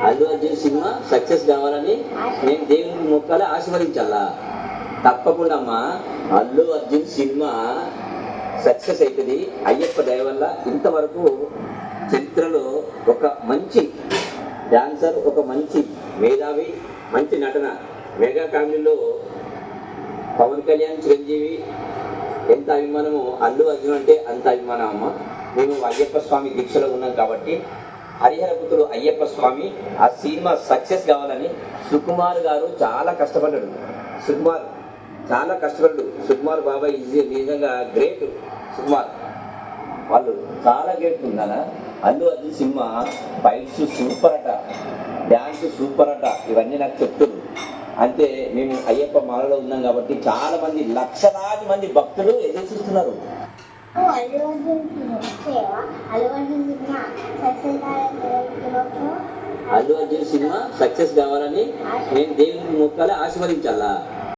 Allu Arjun cinema success కావాలని నేను దేవుని మొక్కలు ఆశీర్వదించాలా? తప్పకుండా అమ్మా అల్లు అర్జున్ సినిమా సక్సెస్ అవుతుంది అయ్యప్ప దయ వల్ల ఇంతవరకు చరిత్రలో ఒక మంచి డాన్సర్ ఒక మంచి మేధావి మంచి నటన. మెగా ఫ్యామిలీలో పవన్ కళ్యాణ్ చిరంజీవి ఎంత అభిమానమో అల్లు అర్జున్ అంటే అంత అభిమానం అమ్మ. మేము అయ్యప్ప స్వామి దీక్షలో ఉన్నాం కాబట్టి హరిహరపుత్రుడు అయ్యప్ప స్వామి ఆ సినిమా సక్సెస్ కావాలని సుకుమార్ గారు చాలా కష్టపడ్డాడు. సుకుమార్ చాలా కష్టపడ్డాడు. సుకుమార్ బాబాయ్ ఈజీ నిజంగా గ్రేట్ సుకుమార్. వాళ్ళు చాలా గ్రేట్ ఉందా Allu Arjun cinema fights super అట డ్యాన్స్ సూపర్ అట ఇవన్నీ నాకు చెప్తున్నారు అంతే మేము అయ్యప్ప మాలలో ఉన్నాం కాబట్టి చాలా మంది లక్షలాది మంది భక్తులు ఎదురు చూస్తున్నారు. అల్లు అర్జున్ సినిమా సక్సెస్ కావాలని నేను దేవునికి మొక్కాలి ఆశీర్వదించాలా?